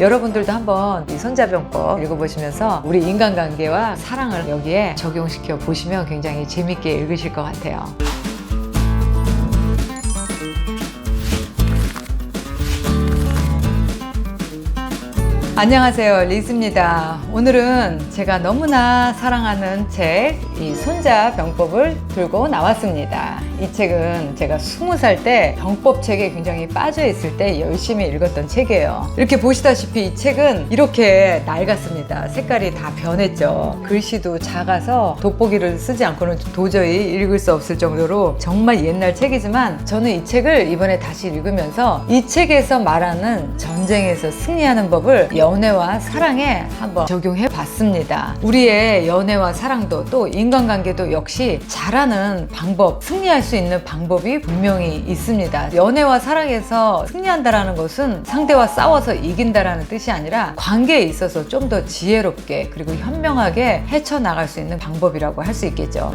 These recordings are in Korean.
여러분들도 한번 이 손자병법 읽어보시면서 우리 인간관계와 사랑을 여기에 적용시켜 보시면 굉장히 재밌게 읽으실 것 같아요. 안녕하세요. 리스입니다. 오늘은 제가 너무나 사랑하는 책, 이 손자 병법을 들고 나왔습니다. 이 책은 제가 20살 때 병법 책에 굉장히 빠져 있을 때 열심히 읽었던 책이에요. 이렇게 보시다시피 이 책은 이렇게 낡았습니다. 색깔이 다 변했죠. 글씨도 작아서 돋보기를 쓰지 않고는 도저히 읽을 수 없을 정도로 정말 옛날 책이지만 저는 이 책을 이번에 다시 읽으면서 이 책에서 말하는 전쟁에서 승리하는 법을 연애와 사랑에 한번 적용해 봤습니다. 우리의 연애와 사랑도 또 인간관계도 역시 잘하는 방법, 승리할 수 있는 방법이 분명히 있습니다. 연애와 사랑에서 승리한다라는 것은 상대와 싸워서 이긴다라는 뜻이 아니라 관계에 있어서 좀 더 지혜롭게 그리고 현명하게 헤쳐나갈 수 있는 방법이라고 할 수 있겠죠.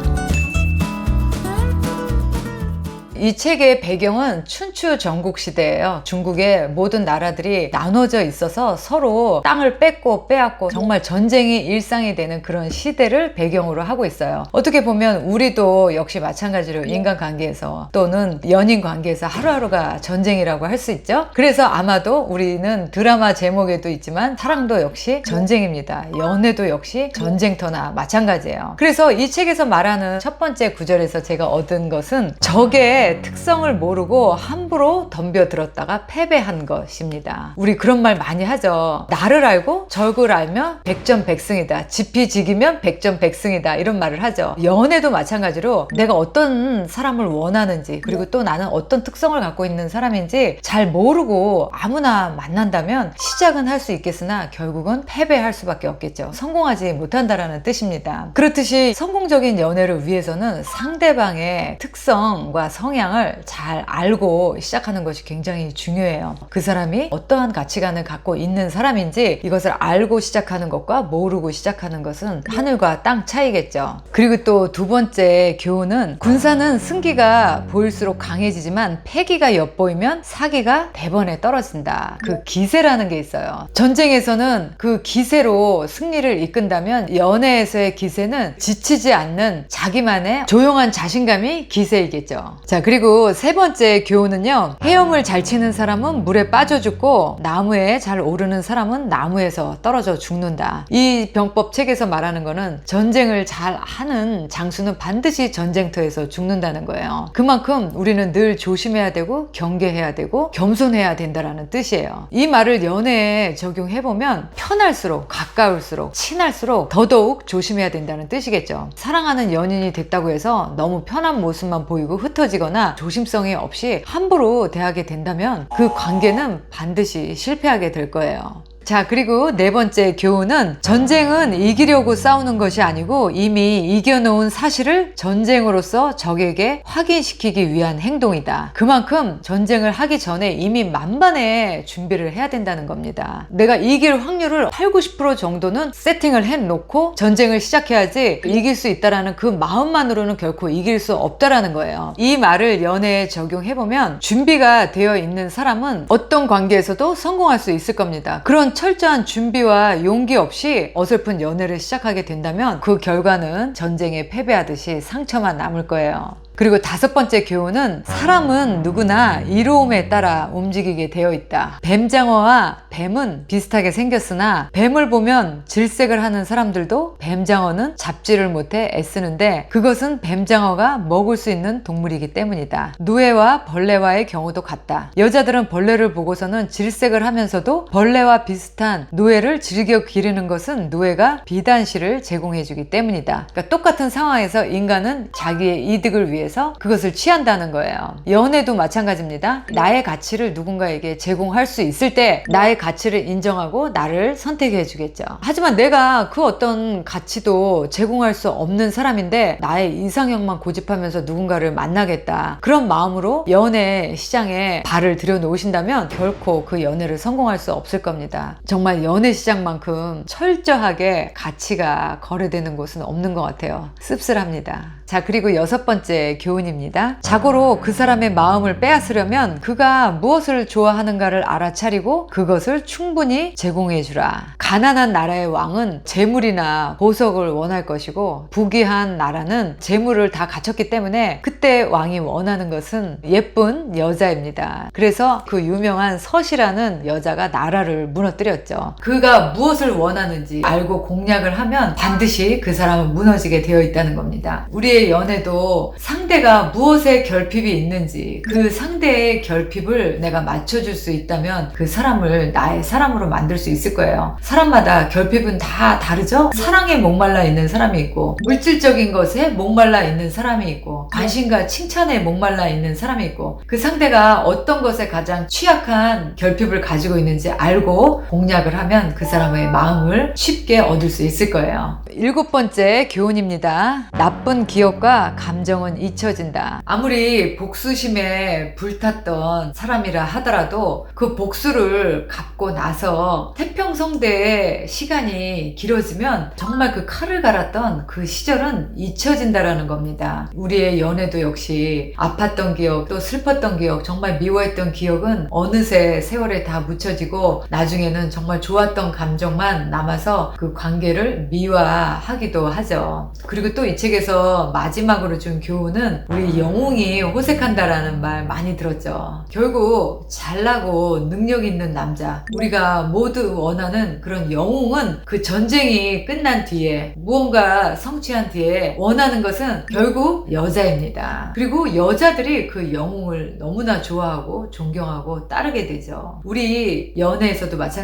이 책의 배경은 춘추 전국 시대예요. 중국의 모든 나라들이 나눠져 있어서 서로 땅을 뺏고 빼앗고 정말 전쟁이 일상이 되는 그런 시대를 배경으로 하고 있어요. 어떻게 보면 우리도 역시 마찬가지로 인간 관계에서 또는 연인 관계에서 하루하루가 전쟁이라고 할 수 있죠. 그래서 아마도 우리는 드라마 제목에도 있지만 사랑도 역시 전쟁입니다. 연애도 역시 전쟁터나 마찬가지예요. 그래서 이 책에서 말하는 첫 번째 구절에서 제가 얻은 것은 적의 특성을 모르고 함부로 덤벼들었다가 패배한 것입니다. 우리 그런 말 많이 하죠. 나를 알고 적을 알면 백전백승이다. 지피지기면 백전백승이다. 이런 말을 하죠. 연애도 마찬가지로 내가 어떤 사람을 원하는지 그리고 또 나는 어떤 특성을 갖고 있는 사람인지 잘 모르고 아무나 만난다면 시작은 할 수 있겠으나 결국은 패배할 수밖에 없겠죠. 성공하지 못한다라는 뜻입니다. 그렇듯이 성공적인 연애를 위해서는 상대방의 특성과 성향 을 잘 알고 시작하는 것이 굉장히 중요해요. 그 사람이 어떠한 가치관을 갖고 있는 사람인지 이것을 알고 시작하는 것과 모르고 시작하는 것은 하늘과 땅 차이겠죠. 그리고 또 두 번째 교훈은 군사는 승기가 보일수록 강해지지만 패기가 엿보이면 사기가 대번에 떨어진다. 그 기세라는 게 있어요. 전쟁에서는 그 기세로 승리를 이끈다면 연애에서의 기세는 지치지 않는 자기만의 조용한 자신감이 기세이겠죠. 자, 그리고 세 번째 교훈은요. 헤엄을 잘 치는 사람은 물에 빠져 죽고 나무에 잘 오르는 사람은 나무에서 떨어져 죽는다. 이 병법 책에서 말하는 거는 전쟁을 잘 하는 장수는 반드시 전쟁터에서 죽는다는 거예요. 그만큼 우리는 늘 조심해야 되고 경계해야 되고 겸손해야 된다라는 뜻이에요. 이 말을 연애에 적용해 보면 편할수록 가까울수록 친할수록 더더욱 조심해야 된다는 뜻이겠죠. 사랑하는 연인이 됐다고 해서 너무 편한 모습만 보이고 흩어지거나 조심성이 없이 함부로 대하게 된다면 그 관계는 반드시 실패하게 될 거예요. 자, 그리고 네 번째 교훈은 전쟁은 이기려고 싸우는 것이 아니고 이미 이겨놓은 사실을 전쟁으로서 적에게 확인시키기 위한 행동이다. 그만큼 전쟁을 하기 전에 이미 만반의 준비를 해야 된다는 겁니다. 내가 이길 확률을 8, 90% 정도는 세팅을 해 놓고 전쟁을 시작해야지 이길 수 있다라는 그 마음만으로는 결코 이길 수 없다라는 거예요. 이 말을 연애에 적용해보면 준비가 되어 있는 사람은 어떤 관계에서도 성공할 수 있을 겁니다. 그런 철저한 준비와 용기 없이 어설픈 연애를 시작하게 된다면 그 결과는 전쟁에 패배하듯이 상처만 남을 거예요. 그리고 다섯 번째 교훈은 사람은 누구나 이로움에 따라 움직이게 되어 있다. 뱀장어와 뱀은 비슷하게 생겼으나 뱀을 보면 질색을 하는 사람들도 뱀장어는 잡지를 못해 애쓰는데 그것은 뱀장어가 먹을 수 있는 동물이기 때문이다. 누에와 벌레와의 경우도 같다. 여자들은 벌레를 보고서는 질색을 하면서도 벌레와 비슷 한 누에를 즐겨 기르는 것은 누에가 비단실을 제공해주기 때문이다. 그러니까 똑같은 상황에서 인간은 자기의 이득을 위해 위해서 그것을 취한다는 거예요. 연애도 마찬가지입니다. 나의 가치를 누군가에게 제공할 수 있을 때 나의 가치를 인정하고 나를 선택해 주겠죠. 하지만 내가 그 어떤 가치도 제공할 수 없는 사람인데 나의 이상형만 고집하면서 누군가를 만나겠다. 그런 마음으로 연애 시장에 발을 들여놓으신다면 결코 그 연애를 성공할 수 없을 겁니다. 정말 연애 시장만큼 철저하게 가치가 거래되는 곳은 없는 것 같아요. 씁쓸합니다. 자, 그리고 여섯 번째 교훈입니다. 자고로 그 사람의 마음을 빼앗으려면 그가 무엇을 좋아하는가를 알아차리고 그것을 충분히 제공해 주라. 가난한 나라의 왕은 재물이나 보석을 원할 것이고 부귀한 나라는 재물을 다 갖췄기 때문에 그때 왕이 원하는 것은 예쁜 여자입니다. 그래서 그 유명한 서시라는 여자가 나라를 무너뜨 렸죠. 그가 무엇을 원하는지 알고 공략을 하면 반드시 그 사람은 무너지게 되어 있다는 겁니다. 우리의 연애도 상대가 무엇에 결핍이 있는지 그 상대의 결핍을 내가 맞춰줄 수 있다면 그 사람을 나의 사람으로 만들 수 있을 거예요. 사람마다 결핍은 다 다르죠? 사랑에 목말라 있는 사람이 있고 물질적인 것에 목말라 있는 사람이 있고 관심과 칭찬에 목말라 있는 사람이 있고 그 상대가 어떤 것에 가장 취약한 결핍을 가지고 있는지 알고 공략을 하면 그 사람의 마음을 쉽게 얻을 수 있을 거예요. 일곱 번째 교훈입니다. 나쁜 기억과 감정은 잊혀진다. 아무리 복수심에 불탔던 사람이라 하더라도 그 복수를 갚고 나서 태평성대의 시간이 길어지면 정말 그 칼을 갈았던 그 시절은 잊혀진다라는 겁니다. 우리의 연애도 역시 아팠던 기억 또 슬펐던 기억 정말 미워했던 기억은 어느새 세월에 다 묻혀지고 나중에는 정말 좋았던 감정만 남아서 그 관계를 미화하기도 하죠. 그리고 또 이 책에서 마지막으로 준 교훈은 우리 영웅이 호색한다라는 말 많이 들었죠. 결국 잘나고 능력 있는 남자 우리가 모두 원하는 그런 영웅은 그 전쟁이 끝난 뒤에 무언가 성취한 뒤에 원하는 것은 결국 여자입니다. 그리고 여자들이 그 영웅을 너무나 좋아하고 존경하고 따르게 되죠. 우리 연애에서도 마찬가지로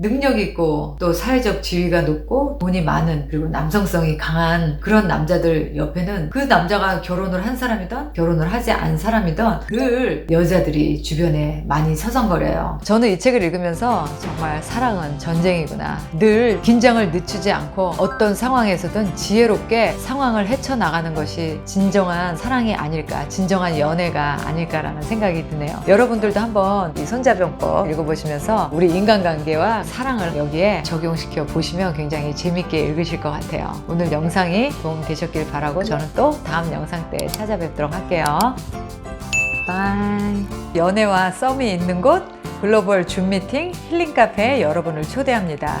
능력 있고 또 사회적 지위가 높고 돈이 많은 그리고 남성성이 강한 그런 남자들 옆에는 그 남자가 결혼을 한 사람이든 결혼을 하지 않은 사람이든 늘 여자들이 주변에 많이 서성거려요. 저는 이 책을 읽으면서 정말 사랑은 전쟁이구나. 늘 긴장을 늦추지 않고 어떤 상황에서든 지혜롭게 상황을 헤쳐나가는 것이 진정한 사랑이 아닐까, 진정한 연애가 아닐까라는 생각이 드네요. 여러분들도 한번 이 손자병법 읽어보시면서 우리 인간 관계와 사랑을 여기에 적용시켜 보시면 굉장히 재밌게 읽으실 것 같아요. 오늘 영상이 도움 되셨길 바라고 저는 또 다음 영상 때 찾아뵙도록 할게요. 바이. 연애와 썸이 있는 곳 글로벌 줌 미팅 힐링 카페에 여러분을 초대합니다.